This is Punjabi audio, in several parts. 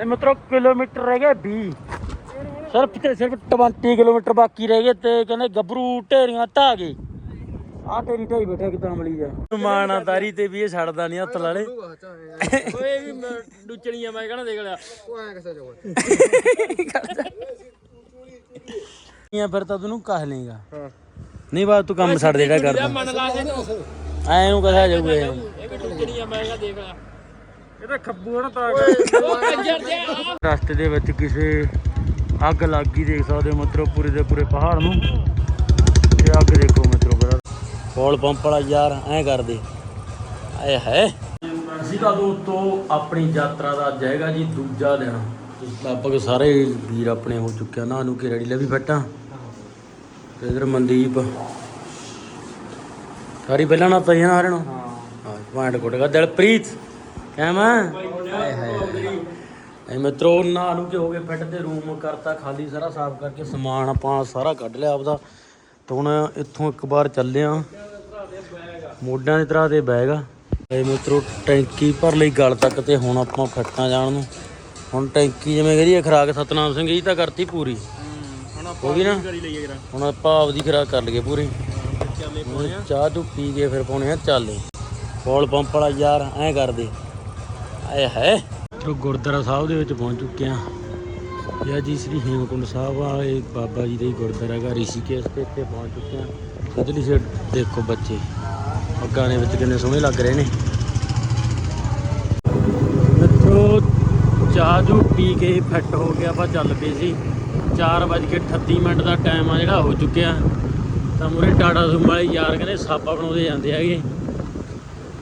ਤੇ ਮਿੱਤਰੋ ਕਿਲੋਮੀਟਰ ਰਹਿ ਗਏ 20 ਸਿਰਫ ਤੇ ਸਿਰਫ 20 ਕਿਲੋਮੀਟਰ ਬਾਕੀ ਰਹਿ ਗਏ ਤੇ ਕਹਿੰਦੇ ਗੱਭਰੂ ਢੇਰੀਆਂ ਢਾ ਗਏ। ਆ ਤੇਰੀ ਢਾਈ ਬੈਠਾ ਕਿਦਾਂ ਮਲੀ ਜਾ ਮਾਣਾ ਤਾਰੀ ਤੇ ਵੀ ਇਹ ਛੱਡਦਾ ਨਹੀਂ ਹੱਥ ਲਾਲੇ। ਓਏ ਵੀ ਡੁੱਚਣੀਆਂ ਮੈਂ ਕਹਣਾ ਦੇਖ ਲਿਆ ਇਹ ਫਿਰ ਤਾਂ ਤੈਨੂੰ ਕਹ ਲੇਗਾ ਨਹੀਂ ਬਾਤ ਤੂੰ ਕੰਮ ਛੱਡ ਦੇ ਜਿਹੜਾ ਕਰਦਾ ਐ ਨੂੰ ਕਹਾ ਜਾਊਗਾ ਇਹ। ਇਹ ਵੀ ਡੁੱਚਣੀਆਂ ਮੈਂ ਕਹਣਾ ਦੇਖ ਲਿਆ ਖੱਬੂ ਨਾ ਤਾਂ। ਰਸਤੇ ਦੇ ਵਿੱਚ ਕਿਸੇ ਅੱਗ ਲੱਗ ਗਈ ਦੇਖ ਸਕਦੇ ਹੋ ਮਿੱਤਰੋ ਪੂਰੇ ਦੇ ਪੂਰੇ ਪਹਾੜ ਨੂੰ। ਇਹ ਅੱਗ ਦੇਖੋ ਮਿੱਤਰੋ ਬੜਾ। ਪੌਲ ਪੰਪ ਵਾਲਾ ਯਾਰ ਐ ਕਰਦੇ। ਆਏ ਹੈ ਤਾਂ ਦੋਸਤੋ ਆਪਣੀ ਯਾਤਰਾ ਦਾ ਅੱਜ ਹੈਗਾ ਜੀ ਦੂਜਾ ਦਿਨ। ਲਗਭਗ ਸਾਰੇ ਵੀਰ ਆਪਣੇ ਹੋ ਚੁੱਕੇ ਆ ਨਾ ਨੂੰ ਕਿ ਰੈਡੀ ਲੈ ਵੀ ਫੱਟਾਂ ਤੇ ਇਧਰ ਮਨਦੀਪ। ਸਾਰੀ ਪਹਿਲਾਂ ਨਾ ਪਈ ਨਾ ਹਰਨ ਹਾਂ। ਪੁਆਇੰਟ ਕੋਟਗਾ ਦਿਲਪ੍ਰੀਤ। ਕਹਿਮਾ ਹਾਏ ਹਾਏ ਐ ਮਿੱਤਰੋ ਨਾ ਨੂੰ ਕਿ ਹੋ ਗਏ ਫਿੱਟ ਤੇ ਰੂਮ ਕਰਤਾ ਖਾਲੀ ਸਾਰਾ ਸਾਫ਼ ਕਰਕੇ ਸਮਾਨ ਆਪਾਂ ਸਾਰਾ ਕੱਢ ਲਿਆ ਆਪਦਾ। ਤੇ ਹੁਣ ਇੱਥੋਂ ਇੱਕ ਵਾਰ ਚੱਲੇ ਆ। ਮੋਢਿਆਂ ਦੀ ਤਰ੍ਹਾਂ ਦੇ ਬੈਗ ਆ। ਇਹ ਮਿੱਤਰੋ ਟੈਂਕੀ ਭਰ ਲਈ ਗਲ ਤੱਕ ਤੇ ਹੁਣ ਆਪਾਂ ਫਿੱਟਾਂ ਜਾਣ ਨੂੰ। ਹੁਣ ਟੈਂਕੀ ਜਿਵੇਂ ਕਹਦੀ ਖਰਾਕ ਸਤਨਾਮ ਸਿੰਘ ਜੀ ਤਾਂ ਕਰਤੀ ਪੂਰੀ। ਹੋ ਗਈ ਨਾ? ਹੁਣ ਆਪਾਂ ਆਪਦੀ ਖਰਾਕ ਕਰ ਲਈਏ ਪੂਰੀ। ਚਾਹ ਤੂੰ ਪੀ ਕੇ ਫਿਰ ਪਾਉਣੇ ਆ ਚਾਲੇ। ਪੌਲ ਪੰਪ ਵਾਲਾ ਯਾਰ ਐਂ ਕਰਦੇ। ਆਏ ਹੈ ਚਲੋ ਗੁਰਦੁਆਰਾ ਸਾਹਿਬ ਦੇ ਵਿੱਚ ਪਹੁੰਚ ਚੁੱਕੇ ਆ ਇਹ ਜੀ ਸ੍ਰੀ ਹੇਮਕੁੰਡ ਸਾਹਿਬ ਆ, ਇਹ ਬਾਬਾ ਜੀ ਦਾ ਹੀ ਗੁਰਦੁਆਰਾ ਹੈਗਾ, ਰਿਸ਼ੀਕੇਸ਼ ਤੇ ਇੱਥੇ ਪਹੁੰਚ ਚੁੱਕੇ ਆ ਇਧਰਲੀ ਸਾਈਡ ਦੇਖੋ ਬੱਚੇ ਅੱਗਾਂ ਦੇ ਵਿੱਚ ਕਿੰਨੇ ਸੋਹਣੇ ਲੱਗ ਰਹੇ ਨੇ। ਮਿੱਤਰੋ, ਚਾਹ ਜੋ ਪੀ ਕੇ ਫਿੱਟ ਹੋ ਗਿਆ, ਆਪਾਂ ਚੱਲ ਪਏ ਸੀ। 4:38 ਮਿੰਟ ਦਾ ਟਾਈਮ ਆ ਜਿਹੜਾ, ਹੋ ਚੁੱਕਿਆ। ਤਾਂ ਮੂਰੇ ਟਾਟਾ ਸੁਮ ਵਾਲੇ ਯਾਰ ਕਹਿੰਦੇ, ਸਾਬਾ ਬਣਾਉਂਦੇ ਜਾਂਦੇ ਹੈਗੇ।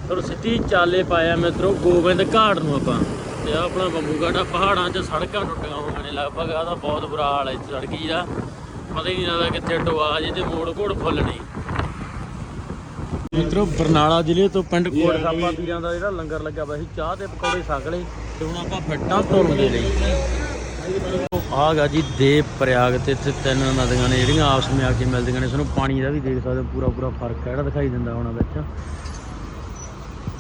ਪਰ ਸਿੱਧੀ ਚਾਲੇ ਪਾਇਆ ਮਿੱਤਰੋ ਗੋਬਿੰਦ ਘਾਟ ਨੂੰ ਆਪਾਂ। ਤੇ ਆਹ ਆਪਣਾ ਬੰਬੂ ਘਾਟਾ ਪਹਾੜਾਂ 'ਚ ਸੜਕਾਂ ਟੁੱਟੀਆਂ ਹੋਈਆਂ ਨੇ ਲਗਭਗ ਆ ਤਾਂ ਬਹੁਤ ਬੁਰਾ ਹਾਲ ਹੈ ਸੜਕ ਦਾ। ਪਤਾ ਹੀ ਨਹੀਂ ਲੱਗਦਾ ਕਿੱਥੇ ਟੋਆ ਜੇ ਤੇ ਮੋੜ ਘੋੜ ਫੁੱਲ ਨਹੀਂ ਮਿੱਤਰੋ ਬਰਨਾਲਾ ਜ਼ਿਲ੍ਹੇ ਤੋਂ ਪਿੰਡ ਕੋਟ ਸਾਪਾ ਪੀਰਾਂ ਦਾ ਜਿਹੜਾ ਲੰਗਰ ਲੱਗਾ ਹੋਇਆ ਸੀ ਚਾਹ ਤੇ ਪਕੌੜੇ ਛਕ ਲਏ ਤੇ ਹੁਣ ਆਪਾਂ ਫੱਟਾਂ ਧੁਰਨ ਦੇ ਲਈ ਆਹ ਗਾ ਜੀ ਦੇਵ ਪ੍ਰਯਾਗ ਤੇ ਇੱਥੇ ਤਿੰਨ ਨਦੀਆਂ ਨੇ ਜਿਹੜੀਆਂ ਆਪਸ ਵਿੱਚ ਆ ਕੇ ਮਿਲਦੀਆਂ ਨੇ ਤੁਹਾਨੂੰ ਪਾਣੀ ਦਾ ਵੀ ਦੇਖ ਸਕਦੇ ਹੋ ਪੂਰਾ ਪੂਰਾ ਫ਼ਰਕ ਹੈ ਜਿਹੜਾ ਦਿਖਾਈ ਦਿੰਦਾ ਹੋਣਾ ਵਿੱਚ।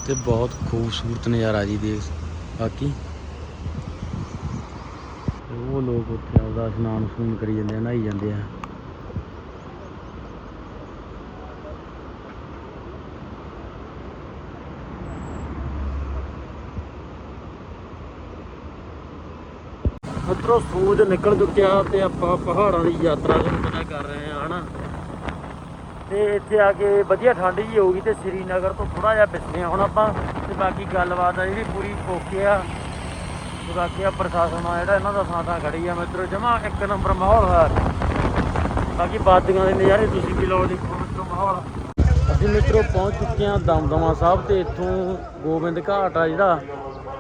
ਤੇ ਬਹੁਤ ਖੂਬਸੂਰਤ ਨਜ਼ਾਰਾ ਜੀ ਦੇ ਬਾਕੀ ਉਹ ਲੋਕ ਉੱਥੇ ਆਪਦਾ ਇਸ਼ਨਾਨ ਸਨੂਨ ਕਰੀ ਜਾਂਦੇ ਆ, ਨਹਾਈ ਜਾਂਦੇ ਆ। ਮਿੱਤਰੋ, ਸੂਰਜ ਨਿਕਲ ਚੁੱਕਿਆ ਤੇ ਆਪਾਂ ਪਹਾੜਾਂ ਦੀ ਯਾਤਰਾ ਸ਼ੁਰੂ ਪਤਾ ਕਰ ਰਹੇ ਤੇ ਇੱਥੇ ਆ ਕੇ ਵਧੀਆ ਠੰਡ ਜੀ ਹੋਊਗੀ ਤੇ ਸ੍ਰੀਨਗਰ ਤੋਂ ਥੋੜਾ ਜਿਹਾ ਪਿੱਛੇ ਹਾਂ ਹੁਣ ਆਪਾਂ ਤੇ ਬਾਕੀ ਗੱਲਬਾਤ ਆ ਜਿਹੜੀ ਪੂਰੀ ਓਕੇ ਆ। ਬਾਕੀ ਆ ਪ੍ਰਸ਼ਾਸਨ ਆ ਜਿਹੜਾ ਇਹਨਾਂ ਦਾ ਸਾਥਾਂ ਖੜੀ ਆ। ਮਿੱਤਰੋ ਜਮਾ ਇੱਕ ਨੰਬਰ ਮਾਹੌਲ ਹੋਇਆ ਬਾਕੀ ਬਾਦੀਆਂ ਦੇ ਨਜ਼ਾਰੇ ਤੁਸੀਂ ਵੀ ਲਓ ਦੇਖੋ ਮਿੱਤਰੋ ਮਾਹੌਲ ਅਸੀਂ ਮਿੱਤਰੋ ਪਹੁੰਚ ਚੁੱਕੇ ਹਾਂ ਦਮਦਮਾ ਸਾਹਿਬ ਤੇ ਇੱਥੋਂ ਗੋਬਿੰਦ ਘਾਟ ਆ ਜਿਹੜਾ,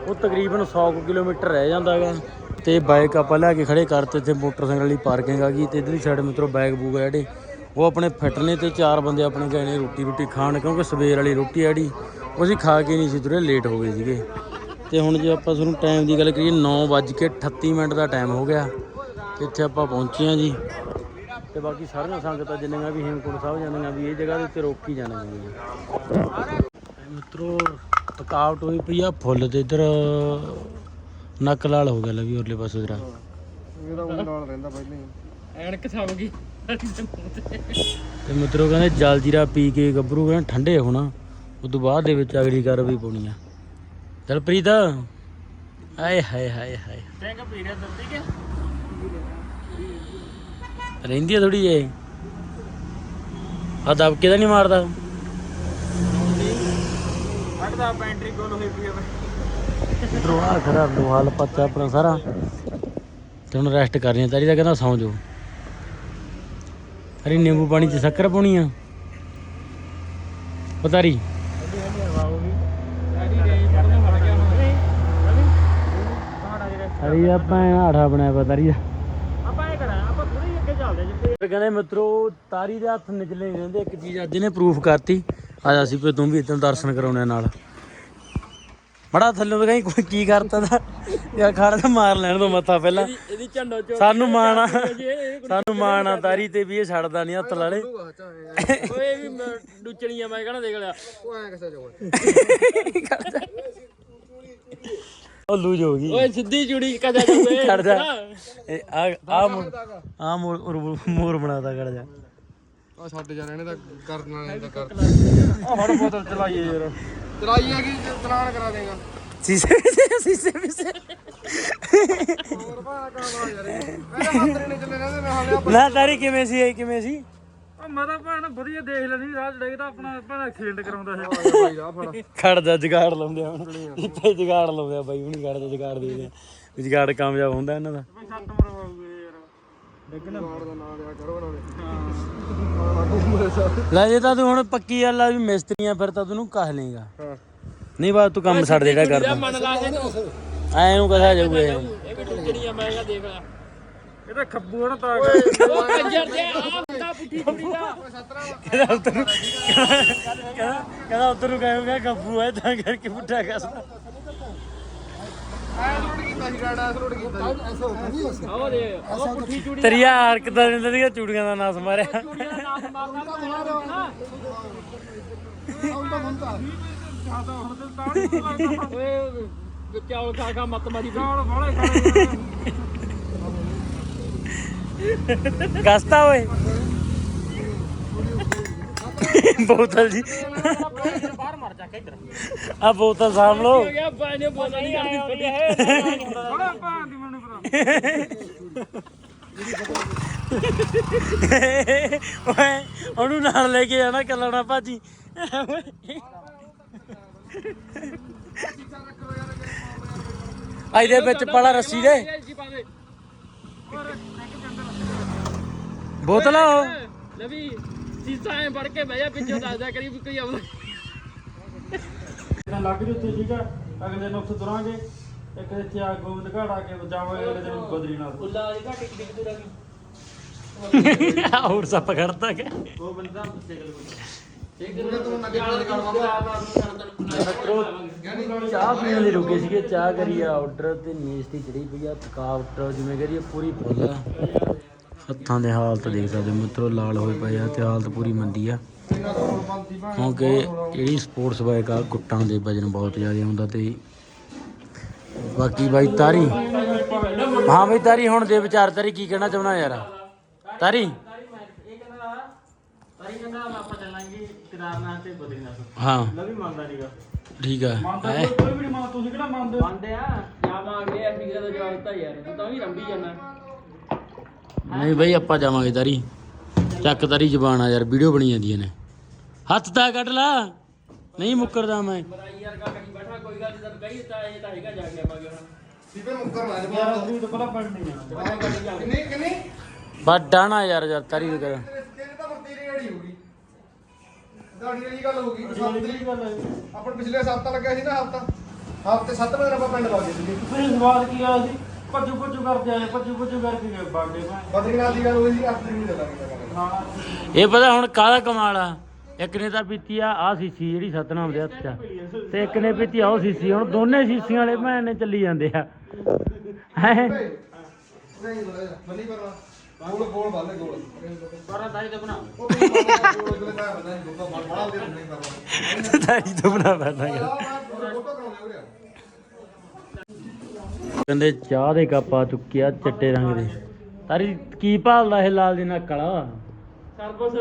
ਉਹ ਤਕਰੀਬਨ 100 ਕੁ ਕਿਲੋਮੀਟਰ ਰਹਿ ਜਾਂਦਾ ਹੈਗਾ। ਤੇ ਬਾਈਕ ਆਪਾਂ ਲੈ ਕੇ ਖੜੇ ਕਰਤੇ ਇੱਥੇ ਮੋਟਰਸਾਈਕਲ ਵਾਲੀ ਪਾਰਕਿੰਗ ਆ ਗਈ ਤੇ ਇਧਰਲੀ ਸਾਈਡ ਮਿੱਤਰੋ ਬਾਈਕ ਬੂਗ ਆ ਜਿਹੜੇ। ਉਹ ਆਪਣੇ ਫਿੱਟ ਨੇ ਤੇ ਚਾਰ ਬੰਦੇ ਆਪਣੇ ਗਏ ਨੇ ਰੋਟੀ ਰੋਟੀ ਖਾਣ ਕਿਉਂਕਿ ਸਵੇਰ ਵਾਲੀ ਰੋਟੀ ਆ ਜਿਹੜੀ ਉਹ ਅਸੀਂ ਖਾ ਕੇ ਨਹੀਂ ਸੀ ਤੁਰੇ ਲੇਟ ਹੋ ਗਏ ਸੀਗੇ। ਤੇ ਹੁਣ ਜੇ ਆਪਾਂ ਤੁਹਾਨੂੰ ਟਾਈਮ ਦੀ ਗੱਲ ਕਰੀਏ 9:38 ਮਿੰਟ ਦਾ ਟਾਈਮ ਹੋ ਗਿਆ। ਇੱਥੇ ਆਪਾਂ ਪਹੁੰਚੇ ਹਾਂ ਜੀ। ਤੇ ਬਾਕੀ ਸਾਰੀਆਂ ਸੰਗਤਾਂ ਜਿੰਨੀਆਂ ਵੀ ਹੇਮਕੁੰਟ ਸਾਹਿਬ ਜਾਂਦੀਆਂ ਵੀ ਇਹ ਜਗ੍ਹਾ ਦੇ ਉੱਤੇ ਰੋਕ ਹੀ ਜਾਣਗੀਆਂ ਮਿੱਤਰੋ ਥਕਾਵਟ ਹੋਈ ਪਈ ਆ ਫੁੱਲ ਤੇ ਇਧਰ ਨੱਕ ਲਾਲ ਹੋ ਗਿਆ ਲੈ ਵੀ ਉਰਲੇ ਪਾਸੇ ਜਰਾ। ਇਹਦਾ ਉਹ ਨਾਲ ਰਹਿੰਦਾ ਪਹਿਲਾਂ ਹੀ। ਐਨਕ ਛਾਵ ਗਈ। ਤੇ ਮਿੱਤਰੋ ਕਹਿੰਦੇ ਜਲ ਜੀਰਾ ਪੀ ਕੇ ਗੱਭਰੂ ਕਹਿੰਦੇ ਠੰਡੇ ਹੋਣਾ। ਉਸ ਤੋਂ ਬਾਅਦ ਦੇ ਵਿੱਚ ਅਗਲੀ ਕਾਰਵਾਈ ਪਾਉਣੀ ਆ। ਦਲਪ੍ਰੀਤ ਆਏ ਹਾਏ ਹਾਏ ਹਾਏ। ਟੈਂਕ ਪੀ ਰਿਹਾ ਕੇ ਰਹਿੰਦੀ ਆ ਥੋੜੀ ਜੇ ਆ ਦਬਕੇ ਤਾਂ ਨਹੀਂ ਮਾਰਦਾ। ਹਟਦਾ ਬੈਟਰੀ ਕੋਲ ਹੋਈ ਪਈ ਆ ਖੜਾ ਲੋਹਾ ਲਪਾਤਾ ਆਪਣਾ ਸਾਰਾ। ਤੇ ਹੁਣ ਰੈਸਟ ਕਰਨੀ ਆ। ਤਾਰੀ ਦਾ ਕਹਿੰਦਾ ਸੌਂ ਜਾਓ। ਅਰੇ ਨਿੰਬੂ ਪਾਣੀ ਚ ਸ਼ੱਕਰ ਪਾਉਣੀ ਆ। ਪਤਾਰੀ ਅਰੇ ਆਪਾਂ ਆੜਾ ਬਣਾਇਆ ਪਤਾਰੀ ਦਾ ਆਪਾਂ ਇਹ ਕਰਾਂ ਆਪਾਂ ਥੋੜੀ ਅੱਗੇ ਚੱਲਦੇ ਜਿੱਥੇ ਕਹਿੰਦੇ ਮਿੱਤਰੋ, ਤਾਰੀ ਦੇ ਹੱਥ ਨਿਕਲੇ ਰਹਿੰਦੇ। ਇੱਕ ਚੀਜ਼ ਅੱਜ ਇਹਨੇ ਪ੍ਰੂਫ ਕਰਤੀ। ਆ ਸੀ ਪੇ ਤੂੰ ਵੀ ਇਦਾਂ ਦਰਸ਼ਨ ਕਰਾਉਣੇ ਨਾਲ। ਬੜਾ ਥੱਲੇ ਤੋਂ ਕਹੀਂ ਕੋਈ ਕੀ ਕਰਤਾ ਦਾ ਯਾਰ ਖੜ ਤਾਂ ਮਾਰ ਲੈਣ ਤੋਂ ਮੱਥਾ ਪਹਿਲਾਂ। ਇਹਦੀ ਝੰਡੋ ਚੋ ਸਾਨੂੰ ਮਾਣ ਆ। ਸਾਨੂੰ ਮਾਣ ਆ ਤਾਰੀ ਤੇ ਵੀ ਇਹ ਛੱਡਦਾ ਨਹੀਂ ਹੱਥ ਲਾਲੇ। ਓਏ ਵੀ ਡੁੱਚਣੀਆਂ ਮੈਂ ਕਹਣਾ ਦੇਖ ਲਿਆ। ਉਹ ਐ ਕਿਸੇ ਜਗ੍ਹਾ ਉਹ ਲੂਜ ਹੋ ਗਈ। ਓਏ ਸਿੱਧੀ ਚੂੜੀ ਕਜਾ ਜਾਵੇ ਖੜ ਜਾ। ਇਹ ਆ ਆ ਮੋੜ ਮੋੜ ਮੋਰ ਬਣਾਤਾ ਖੜ ਜਾ। ਆ ਛੱਡ ਜਾ ਇਹਨੇ ਤਾਂ ਕਰਨ ਵਾਲੇ ਤਾਂ ਕਰ ਆ ਫੜ ਬੋਤਲ ਚਲਾਈਏ ਯਾਰ। ਚਲਾਈ ਆ ਕਿ ਚਲਾਨ ਕਰਾ ਦੇਗਾ? ਸੀਸੇ ਸੀਸੇ ਸੀਸੇ ਹੋਰ ਭਾਣਾ ਕਰਾ ਯਾਰ ਇਹ। ਮੇਰੇ ਹੱਥ ਨਹੀਂ ਚੱਲੇ ਰਹਿੰਦੇ ਮੈਂ ਹਾਲੇ ਆ ਨਾ ਤਾਰੀ ਕਿਵੇਂ ਸੀ ਇਹ ਕਿਵੇਂ ਸੀ? ਮੈਂ ਤਾਂ ਭੈਣ ਵਧੀਆ ਦੇਖ ਲੈਣੀ ਰਾਹ ਚੜੇ ਤਾਂ ਆਪਣਾ ਭੈਣ ਐਕਸੀਡੈਂਟ ਕਰਾਉਂਦਾ ਹੈ ਭਾਈ ਆ ਫੜ। ਖੜ ਜਾ ਜਗਾੜ ਲਾਉਂਦੇ ਆ ਹੁਣ। ਇੱਥੇ ਜਗਾੜ ਲਾਉਂਦੇ ਆ ਬਾਈ ਹੁਣੀ ਖੜ ਜਾ ਜਗਾੜ ਦੇ ਦੇ। ਵੀ ਜਗਾੜ ਕਾਮਯਾਬ ਹੁੰਦਾ ਇਹਨਾਂ ਦਾ। ਸੱਤ ਮਰਵਾਉਗੇ ਦਾ ਲਿਆ ਕਰੋ ਨਾਲੇ ਹਾਂ। ਸਾਰੇ ਲੈ ਜੇ ਤਾਂ ਤੂੰ ਹੁਣ ਪੱਕੀ ਗੱਲ ਆ ਵੀ ਮਿਸਤਰੀਆਂ ਫਿਰ ਤਾਂ ਤੈਨੂੰ ਕਹ ਲੇਗਾ ਹਾਂ। ਨਹੀਂ ਬਾਤ ਤੂੰ ਕੰਮ ਛੱਡ ਦੇ ਜਿਹੜਾ ਕਰਦਾ ਮੰਨ ਲਾ ਇਹਨੂੰ ਐ ਨੂੰ ਕਹਾ ਜਾਊਗਾ ਇਹ। ਇਹ ਵੀ ਟੁੱਟਣੀ ਆ ਮੈਂ ਕਿਹਾ ਦੇਖ ਲੈ। ਇਹ ਤਾਂ ਖੱਬੂ ਨਾ ਤਾਂ। ਉਹ ਕੰਜਰ ਦੇ ਆ ਹੁੰਦਾ ਪੁੱਠੀ ਕੁੜੀ ਦਾ। ਕਹਿੰਦਾ ਉੱਧਰ ਨੂੰ ਕਹਿੰਦਾ ਕਹਿੰਦਾ ਉੱਧਰ ਨੂੰ ਕਹੇਗਾ ਗੱਬੂ ਹੈ ਤਾਂ ਕਰਕੇ ਪੁੱਠਾ ਕਸਦਾ। ਐਸ ਰੋਡ ਕੀਤਾ ਸੀ ਗਾੜਾ ਐਸ ਰੋਡ ਕੀਤਾ ਸੀ ਉਹ ਦੇ ਉਹ ਪੁੱਠੀ ਚੂੜੀ ਤੇਰੀ ਹਰਕਤਾਂ ਦਿੰਦੇ ਸੀਗਾ ਚੂੜੀਆਂ ਦਾ ਨਾਸ ਮਾਰਿਆ। ਓਏ ਚਾਵਲ ਖਾ ਖਾ ਮੱਤ ਮਾਰੀ ਚਾਵਲ ਬਾਲੇ ਖਾਣੇ ਕਸਤਾ ਓਏ। ਬੋਤਲ ਜੀ। ਬਾਹਰ ਮਰ ਜਾ ਕੇ ਇੱਧਰ ਆ ਬੋਤਲ ਸਾਂਭ ਲਓ। ਹੋ ਗਿਆ ਬਾਈ ਨੇ ਬੋਲ ਨਹੀਂ ਕਰਦੀ ਹੈ ਭਾਂ ਦੀ ਮੈਨੂੰ ਪਤਾ ਓਏ, ਉਹਨੂੰ ਨਾਲ ਲੈ ਕੇ ਜਾਣਾ ਕੱਲਣਾ ਭਾਜੀ। ਇਹਦੇ ਵਿੱਚ ਪੜਾ ਰੱਸੀ ਦੇ। ਜੀ ਬੋਤਲ ਆ ਲਵੀ ਸੀਸਾ ਐ ਫੜ ਕੇ ਬਹਿ ਜਾ ਪਿੱਛੇ ਦੱਸਦਾ ਕਰੀ ਵੀ ਕੋਈ ਆਉਂਦਾ। ਲੱਗ ਜੂ ਉੱਥੇ ਠੀਕ ਆ? ਅਗਲੇ ਦਿਨ ਉੱਥੇ ਤੁਰਾਂਗੇ। ਇੱਕ ਇੱਥੇ ਆ ਗੋਬਿੰਦ ਘਾਟ ਆ ਕੇ ਜਾਵਾਂਗੇ ਅਗਲੇ ਦਿਨ ਬਦਰੀਨਾਥ ਉੱਲਾ ਦੀ ਘਾਟੀ ਕਿੱਡੀ ਦੂਰ ਆ ਗਈ ਹੋਰ ਸੱਪ ਖੜਦਾ ਕਿ? ਗੋਬਿੰਦ ਧਾਮ ਤੇ ਸਾਈਕਲ ਚਾਹ ਪੀਣ ਲਈ ਰੁਕੇ ਸੀਗੇ ਚਾਹ ਕਰੀ ਆ ਆਰਡਰ ਤੇ ਨੀਸ ਦੀ ਚੜੀ ਪਈ ਆ ਥਕਾਵਟ ਜਿਵੇਂ ਕਰੀਏ ਪੂਰੀ ਫੁੱਲ ਆ। ਹੱਥਾਂ ਦੇ ਹਾਲਤ ਦੇਖ ਸਕਦੇ ਹੋ। ਮਿੱਤਰੋ ਲਾਲ ਹੋਏ ਪਏ ਆ ਤੇ ਹਾਲਤ ਪੂਰੀ ਮੰਦੀ ਆ। ਕਿਉਂਕਿ ਜਿਹੜੀ ਸਪੋਰਟਸ ਬਾਈਕ ਆ ਗੁੱਟਾਂ ਦੇ ਵਜਨ ਬਹੁਤ ਜ਼ਿਆਦਾ ਹੁੰਦਾ ਤੇ ਬਾਕੀ ਬਾਈ ਤਾਰੀ। ਹਾਂ ਬਈ ਤਾਰੀ ਹੁਣ ਦੇ ਵਿਚਾਰ ਤਾਰੀ ਕੀ ਕਹਿਣਾ ਚਾਹੁੰਦਾ ਯਾਰ? ਤਾਰੀ? ਤਾਰੀ ਕਹਿੰਦਾ ਆਪਾਂ ਚੱਲਾਂਗੇ ਕੇਦਾਰਨਾਥ ਤੇ ਬਦਰੀਨਾਥ ਹਾਂ। ਲਵੀ ਮੰਨਦਾ ਨਹੀਂਗਾ ਠੀਕ ਆ। ਮੰਨਦਾ? ਕੋਈ ਵੀ ਨਹੀਂ ਮੰਨਦਾ ਤੁਸੀਂ ਕਿਹੜਾ ਮੰਨਦੇ ਮੰਨਦੇ ਆ। ਜਾਵਾਂਗੇ ਅਫਰੀਕਾ ਦਾ ਜਵਾਬ ਦਿੱਤਾ ਯਾਰ। ਤੂੰ ਤਾਂ ਵੀ ਰੰਬੀ ਜਾਣਾ ਨਹੀਂ ਬਈ ਆਪਾਂ ਜਾਵਾਂਗੇ ਤਾਰੀ। ਚੱਕ ਤਾਰੀ ਜ਼ਬਾਨ ਆ ਯਾਰ ਵੀਡੀਓ ਬਣੀ ਜਾਂਦੀਆਂ ਨੇ। ਹੱਥ ਤਾਂ ਕੱਢ ਲਾ। ਨਹੀਂ ਮੁੱਕਰਦਾ ਮੈਂ। ਮਰਾਈ ਯਾਰ ਕਾ ਕਰੀ ਬੈਠਾ ਕੋਈ ਗੱਲ ਤਾਂ ਕਹੀ ਤਾਂ ਇਹ ਤਾਂ ਹੈਗਾ ਜਾ ਕੇ ਆਵਾਂਗੇ ਹੁਣ ਸੀਪੇ ਮੁੱਕਰ ਨਾ ਜਵਾ ਯਾਰ ਅਸੀਂ ਤਾਂ ਪਹਿਲਾਂ ਪੜ੍ਹ ਨਹੀਂ ਆ ਕਿੰਨੀ ਕਿੰਨੀ ਬਸ ਡਾਣਾ ਯਾਰ ਯਾਰ ਤਾਰੀ ਕਰ ਤੇਰੇ ਤੇਰੇ ਤਾਂ ਦੀ ਗਾੜੀ ਹੋਗੀ ਗਾੜੀ ਵਾਲੀ ਗੱਲ ਹੋ ਗਈ ਸੱਤ ਤਰੀਕ ਆਪਾਂ ਨੂੰ ਪਿਛਲੇ ਹਫਤਾ ਲੱਗਿਆ ਸੀ ਨਾ ਹਫਤਾ। ਹਫ਼ਤੇ 7 ਵਜੇ ਆਪਾਂ ਪਿੰਡ ਲੱਗੇ ਸੀ ਫਿਰ ਸਵਾਦ ਕੀ ਆ ਸੀ? ਭੱਜੂ ਭੱਜੂ ਕਰਦੇ ਆਏ ਭੱਜੂ ਭੱਜੂ ਕਰਕੇ ਗਏ ਬਾਡੇ ਮੈਂ। ਬਦਰੀਨਾਥ ਦੀ ਗੱਲ ਹੋਈ ਸੀ 8 ਤਰੀਕ ਨੂੰ ਚੱਲਾਂਗੇ ਹਾਂ। ਇਹ ਪਤਾ ਹੁਣ ਕਾਹਦਾ ਕਮਾਲ ਆ? ਇੱਕ ਨੇ ਤਾਂ ਪੀਤੀ ਆ ਆ ਸੀਸੀ ਜਿਹੜੀ ਸਤਨਾਮ ਦੇ ਹੱਥ 'ਚ ਆ। ਤੇ ਇੱਕ ਨੇ ਪੀਤੀ ਆ ਉਹ ਸੀਸੀ। ਹੁਣ ਦੋਨੇ ਸੀਸੀਆਂ ਵਾਲੇ ਭੈਣ ਨੇ ਚੱਲੀ ਜਾਂਦੇ ਆ। ਹੈਂ? ਨਹੀਂ ਬੜਾ ਬੰਨੀ ਪਰਵਾ ਗੋਲ ਗੋਲ ਬੰਨੇ ਗੋਲ। ਬਾਰਾ ਤਾਰੀ ਤੇ ਬਣਾ। ਉਹ ਗੋਲ ਗੋਲ ਦਾ ਪਤਾ ਨਹੀਂ ਗੋਲ ਬੜਾ ਦੇ ਨਹੀਂ ਪਰਵਾ ਤਾਰੀ ਤੋਂ ਬਣਾ ਪੈਣਾਗਾ ਆ। ਮੈਂ ਫੋਟੋ ਕਰਾਉਂਦੇ ਹੋ ਰਿਹਾ ਕਹਿੰਦੇ ਚਾਹ ਦੇ ਕੱਪ ਆ ਚੁੱਕਿਆ ਚਿੱਟੇ ਰੰਗ ਦੇ। ਤਾਰੀ ਕੀ ਭਾਲਦਾ ਇਹ ਲਾਲ ਦੇ ਨਾਲ ਕਾਲਾ ਸਰਬਸ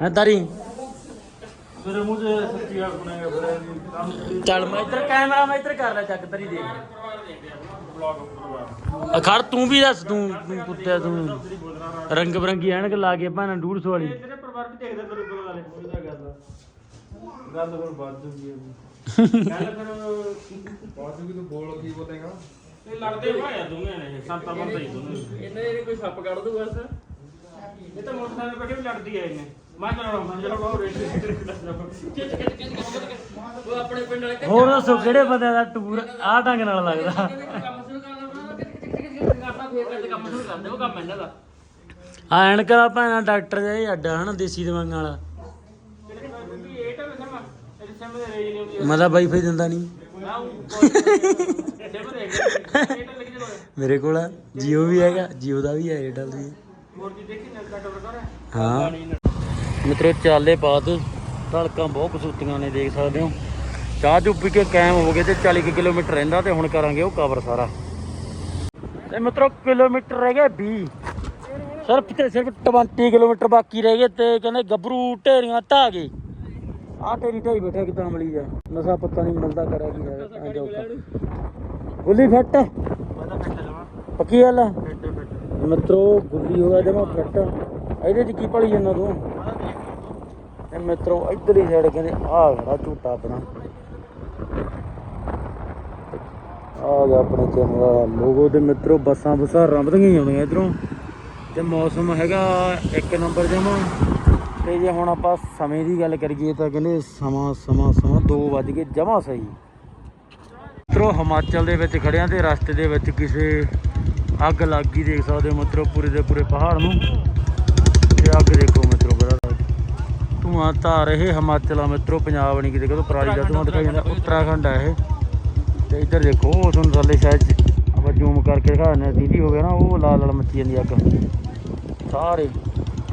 ਹੈ ਤਾਰੀ? ਮੇਰੇ ਮੂੰਹ ਸੱਚੀ ਗੱਲ ਸੁਣੇਗਾ ਫਿਰ ਚੱਲ ਮੈਂ ਇੱਧਰ ਕੈਮਰਾ ਮੈਂ ਇੱਧਰ ਕਰ ਲੈ ਚੱਕ ਤਰੀ ਦੇਖ ਅਖਰ ਤੂੰ ਵੀ ਦੱਸ ਤੂੰ ਤੂੰ ਕੁੱਤਿਆ ਤੂੰ। ਰੰਗ ਬਰੰਗੀ ਐਨਕ ਲਾ ਕੇ ਭਾਣਾ 150 ਵਾਲੀ। ਤੇਰੇ ਪਰਿਵਾਰ ਵੀ ਦੇਖਦੇ ਤੇਰੇ ਕੋਲ ਵਾਲੇ ਉਹਦਾ ਗੱਲ ਗੱਲ ਫਿਰ ਬਾਤ ਜੂਗੀ ਗੱਲ ਫਿਰ ਬਾਅਦ ਵੀ ਤੂੰ ਬੋਲ ਕੀ ਬੋਲੇਗਾ? ਇਹ ਲੜਦੇ ਭਾਇਆ ਦੋਵੇਂ ਨੇ ਸੰਤਾ ਬੰਦਾ ਹੀ ਦੋਵੇਂ। ਇਹਨਾਂ ਦੇ ਕੋਈ ਸੱਪ ਕੱਢ ਦੂ ਬਸ। ਇਹ ਤਾਂ ਮੋਟਰਸਾਈਕਲ ਬੈਠੇ ਵੀ ਲੜਦੀ ਆਏ ਨੇ ਮੈਂ ਚਲਾਉਣਾ ਚਲੋ ਬਾਹਰ ਰੇਟ ਉਹ ਆਪਣੇ ਪਿੰਡ ਵਾਲੇ ਹੋਰ ਦੱਸੋ ਕਿਹੜੇ ਬੰਦੇ ਦਾ ਟੂਰ ਆਹ ਢੰਗ ਨਾਲ ਲੱਗਦਾ? ਕੰਮ ਸ਼ੁਰੂ ਕਰਨਾ ਕਰਨਾ? ਫੇਰ ਕਰਦੇ ਕੰਮ ਸ਼ੁਰੂ ਕਰਦੇ? ਉਹ ਕੰਮ ਇਹਨਾਂ ਦਾ। ਆ ਐਨਕ ਦਾ ਭਾਣਾ ਡਾਕਟਰ ਜਿਹਾ ਅੱਡਾ ਹਨਾ ਦੇਸੀ ਦਵਾਈਆਂ ਵਾਲਾ। ਇਹ ਤਾਂ ਵਾਈਫਾਈ ਦਿੰਦਾ ਨਹੀਂ ਮੇਰੇ ਕੋਲ ਆ ਜੀਓ ਵੀ ਹੈਗਾ ਜੀਓ ਦਾ ਵੀ ਹੈ ਏਅਰਟੈਲ ਵੀ ਹਾਂ। ਮਿੱਤਰੋ ਚਾਲੇ ਬਾਅਦ ਧੜਕਾਂ ਬਹੁਤ ਕਸੂਤੀਆਂ ਨੇ ਦੇਖ ਸਕਦੇ ਹੋ। ਚਾਹ ਚੁ ਪੀ ਕੇ ਕਾਇਮ ਹੋ ਗਏ ਤੇ 40 ਕੁ ਕਿਲੋਮੀਟਰ ਰਹਿੰਦਾ ਤੇ ਹੁਣ ਕਰਾਂਗੇ ਉਹ ਕਵਰ ਸਾਰਾ। ਤੇ ਮਿੱਤਰੋ ਕਿਲੋਮੀਟਰ ਰਹਿ ਗਏ 20 ਸਿਰਫ ਤੇ ਸਿਰਫ 20 ਕਿਲੋਮੀਟਰ ਬਾਕੀ ਰਹਿ ਗਏ ਤੇ ਕਹਿੰਦੇ ਗੱਭਰੂ ਢੇਰੀਆਂ ਢਾਹ ਗਏ। ਆਹ ਢੇਰੀ ਢਾਈ ਬੈਠਾ ਕਿਤਾ ਅਮਲੀ ਜਾ ਨਸ਼ਾ ਪੱਤਾ ਨਹੀਂ ਮਿਲਦਾ ਕਰਿਆ ਕੀ ਐਂ ਜਾਊਗਾ। ਗੁੱਲੀ ਫਿੱਟ? ਪੱਕੀ ਗੱਲ ਆ? ਮਿੱਤਰੋ ਗੁੱਲੀ ਹੋਇਆ ਜਮਾ ਫਿੱਟ। ਇਹਦੇ ਚ ਕੀ ਭਲੀ ਜਾਂਦਾ ਤੂੰ? ਇਹ ਮਿੱਤਰੋ ਇਧਰਲੀ ਸਾਈਡ ਕਹਿੰਦੇ ਆਹ ਖੜਾ ਝੂਟਾ ਆਪਣਾ। ਆ ਗਿਆ ਆਪਣੇ ਚੈਨਲ ਦਾ ਲੋਗੋ ਤੇ ਮਿੱਤਰੋ ਬੱਸਾਂ ਬਸਾਂ ਰੰਭਦੀਆਂ ਹੀ ਆਉਣੀਆਂ ਇਧਰੋਂ। ਤੇ ਮੌਸਮ ਹੈਗਾ ਇੱਕ ਨੰਬਰ ਜਮਾ। ਤੇ ਜੇ ਹੁਣ ਆਪਾਂ ਸਮੇਂ ਦੀ ਗੱਲ ਕਰੀਏ ਤਾਂ ਕਹਿੰਦੇ ਸਮਾਂ ਸਮਾਂ ਸਮਾਂ 2 ਵੱਜ ਕੇ ਜਮਾ ਸਹੀ। ਮਿੱਤਰੋ, ਹਿਮਾਚਲ ਦੇ ਵਿੱਚ ਖੜਿਆਂ ਤੇ ਰਸਤੇ ਦੇ ਵਿੱਚ ਕਿਸੇ ਅੱਗ ਲੱਗ ਗਈ, ਦੇਖ ਸਕਦੇ ਹੋ ਮਿੱਤਰੋ, ਪੂਰੇ ਦੇ ਪੂਰੇ ਪਹਾੜ ਨੂੰ। ਤੇ ਅੱਗ ਦੇਖੋ ਮਿੱਤਰੋ, ਬੜਾ ਧੂਆਂ ਧਾਰ ਇਹ ਹਿਮਾਚਲ ਆ ਮਿੱਤਰੋ, ਪੰਜਾਬ ਨਹੀਂ ਕਿਤੇ ਕਦੋਂ ਪਰਾਲੀ ਦਾ ਧੂਆਂ ਦਿਖਾਈ ਜਾਂਦਾ, ਉੱਤਰਾਖੰਡ ਆ ਇਹ। ਤੇ ਇੱਧਰ ਦੇਖੋ, ਉਹ ਤੁਹਾਨੂੰ ਥੱਲੇ ਸ਼ਾਇਦ ਆਪਾਂ ਜ਼ੂਮ ਕਰਕੇ ਦਿਖਾ ਦਿੰਦੇ ਦੀਦੀ ਹੋ ਗਿਆ ਨਾ, ਉਹ ਲਾਲ ਲਾਲ ਮੱਚੀ ਜਾਂਦੀ ਅੱਗ। ਸਾਰੇ।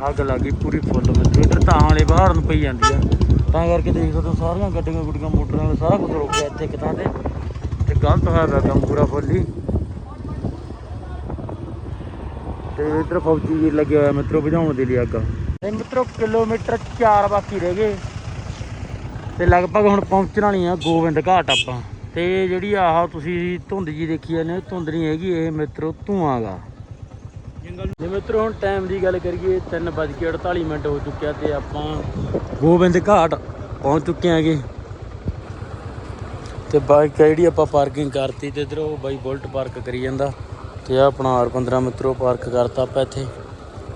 ਅੱਗ ਲੱਗ ਗਈ, ਪੂਰੀ ਫੁੱਲ ਮਿੱਤਰੋ ਇੱਧਰ ਤਾਂ ਵਾਲੇ ਬਾਹਰ ਨੂੰ ਪਈ ਜਾਂਦੀ ਆ। ਤਾਂ ਕਰਕੇ ਦੇਖ ਸਕਦੇ ਹੋ, ਸਾਰੀਆਂ ਗੱਡੀਆਂ ਗੁੱਡੀਆਂ, ਮੋਟਰਾਂ ਸਾਰਾ ਕੁਝ ਰੁਕ ਗਿਆ ਇੱਥੇ ਇੱਕ ਥਾਂ ਤੇ। ਤੇ ਗਲਤ ਹੋਇਆ ਪਿਆ ਕੰਮ ਪੂਰਾ ਫੁੱਲੀ ਤੇ ਇੱਧਰ ਫੌਜੀ ਵੀਰ ਲੱਗਿਆ ਹੋਇਆ ਮਿੱਤਰੋ ਬੁਝਾਉਣ ਦੇ ਲਈ ਅੱਗ। ਤੇ ਮਿੱਤਰੋ, ਕਿਲੋਮੀਟਰ 4 ਬਾਕੀ ਰਹਿ ਗਏ। ਤੇ ਲਗਭਗ ਹੁਣ ਪਹੁੰਚਣ ਵਾਲੀ ਆ ਗੋਬਿੰਦ ਘਾਟ ਆਪਾਂ। ਤੇ ਜਿਹੜੀ ਆਹ ਤੁਸੀਂ ਧੁੰਦ ਜੀ ਦੇਖੀ ਜਾਂਦੇ ਧੁੰਦ ਨਹੀਂ ਹੈਗੀ, ਇਹ ਮਿੱਤਰੋ ਧੂਆਂ ਗਾ ਜੇ ਮਿੱਤਰੋ, ਹੁਣ ਟਾਈਮ ਦੀ ਗੱਲ ਕਰੀਏ 3:48 ਮਿੰਟ ਹੋ ਚੁੱਕਿਆ ਤੇ ਆਪਾਂ ਗੋਬਿੰਦ ਘਾਟ ਪਹੁੰਚ ਚੁੱਕੇ ਆਂਗੇ ਤੇ ਬਾਈਕ ਜਿਹੜੀ ਆਪਾਂ ਪਾਰਕਿੰਗ ਕਰਤੀ ਤੇ ਇਧਰ ਉਹ ਬਾਈ ਬੁਲਟ ਪਾਰਕ ਕਰੀ ਜਾਂਦਾ ਤੇ ਆ ਆਪਣਾ R15 ਮਿੱਤਰੋ ਪਾਰਕ ਕਰਤਾ ਆਪਾਂ ਇੱਥੇ।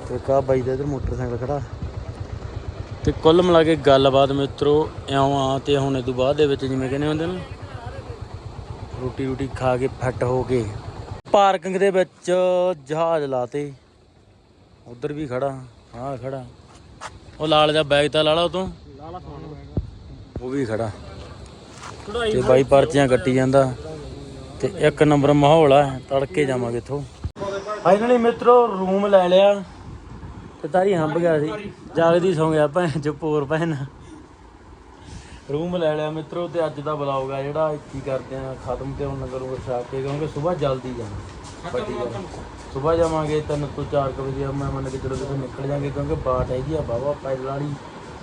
ਤੇ ਕਾ ਬਾਈ ਦਾ ਇਧਰ ਮੋਟਰਸਾਈਕਲ ਖੜਾ। ਤੇ ਕੁੱਲ ਮਿਲਾ ਕੇ ਗੱਲਬਾਤ ਮਿੱਤਰੋ, ਇਉਂ ਆ ਤੇ ਹੁਣ ਇਹ ਤੋਂ ਬਾਅਦ ਦੇ ਵਿੱਚ ਜਿਵੇਂ ਕਹਿੰਦੇ ਹੁੰਦੇ ਨੇ ਰੋਟੀ ਰੋਟੀ ਖਾ ਕੇ ਫੱਟ ਹੋ ਕੇ ਪਾਰਕਿੰਗ ਦੇ ਵਿੱਚ ਜਹਾਜ਼ ਲਾਤੇ। ਉਧਰ ਵੀ ਖੜਾ, ਆਹ ਖੜਾ। ਉਹ ਲਾਲ ਜਿਹਾ ਬੈਗ ਤਾਂ ਲਾ ਲਾ ਉਤੋਂ। ਉਹ ਵੀ ਖੜਾ। ਤੇ ਬਾਈ ਪਰਚੀਆਂ ਕੱਟੀ ਜਾਂਦਾ। ਤੇ ਇੱਕ ਨੰਬਰ ਮਾਹੌਲ ਆ, ਤੜਕੇ ਜਾਵਾਂਗੇ ਇਥੋਂ। ਫਾਈਨਲੀ ਮਿੱਤਰੋ ਰੂਮ ਲੈ ਲਿਆ। ਤੇ ਤਾਰੀ ਹੰਬ ਗਿਆ ਸੀ। ਜਾਗਦੀ ਸੌਂ ਗਿਆ ਭੈਣ ਚ, ਪੋਰ ਭੈਣ। ਰੂਮ ਲੈ ਲਿਆ ਮਿੱਤਰੋ ਤੇ ਅੱਜ ਦਾ ਵਲੌਗ ਆ ਜਿਹੜਾ ਕੀ ਕਰਦੇ ਆ ਖਤਮ ਤੇ ਹੁਣ ਕਰੂੰਗਾ ਛਾਪ ਕੇ ਕਿਉਂਕਿ ਸਵੇਰ ਜਲਦੀ ਜਾਣਾ ਗੱਲ ਸਵੇਰ ਜਾਵਾਂਗੇ 3 ਤੋਂ 4 ਵਜੇ ਮੈਂ ਮੰਨ ਕੇ ਚਲੋ ਕਿਤੇ ਨਿਕਲ ਜਾਾਂਗੇ ਕਿਉਂਕਿ ਬਾਟ ਹੈਗੀ ਆ ਬਾਬਾ ਪੈਦਲ ਵਾਲੀ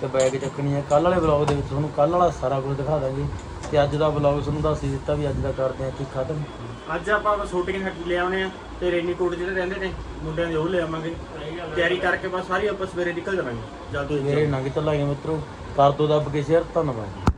ਤੇ ਬੈਗ ਚੱਕਣੀ ਆ। ਕੱਲ ਵਾਲੇ ਵਲੌਗ ਦੇ ਵਿੱਚ ਤੁਹਾਨੂੰ ਕੱਲ ਵਾਲਾ ਸਾਰਾ ਕੁਝ ਦਿਖਾ ਦਾਂਗੇ। ਤੇ ਅੱਜ ਦਾ ਵਲੌਗ ਤੁਹਾਨੂੰ ਦੱਸ ਹੀ ਦਿੱਤਾ ਵੀ ਅੱਜ ਦਾ ਕਰਦੇ ਆ ਕੀ ਖਤਮ। ਅੱਜ ਆਪਾਂ ਸ਼ੂਟਿੰਗ ਹੱਟ ਲੈ ਆਉਣੇ ਆ ਤੇ ਰੇਨੀ ਕੋਟ ਜਿਹੜੇ ਰਹਿੰਦੇ ਨੇ ਮੁੰਡਿਆਂ ਦੇ ਉਹ ਲੈ ਆਵਾਂਗੇ। ਤਿਆਰੀ ਕਰਕੇ ਬਸ ਸਾਰੀ ਆਪਾਂ ਸਵੇਰੇ ਨਿਕਲ ਜਾਵਾਂਗੇ। ਜਲਦੀ ਮੇਰੇ ਨੰਗ ਚੱਲਾਂਗੇ ਮਿੱਤਰੋ। ਕਰ ਦੋ ਦੱਬ ਕੇ ਸ਼ੇਅਰ ਧੰਨਵਾਦ।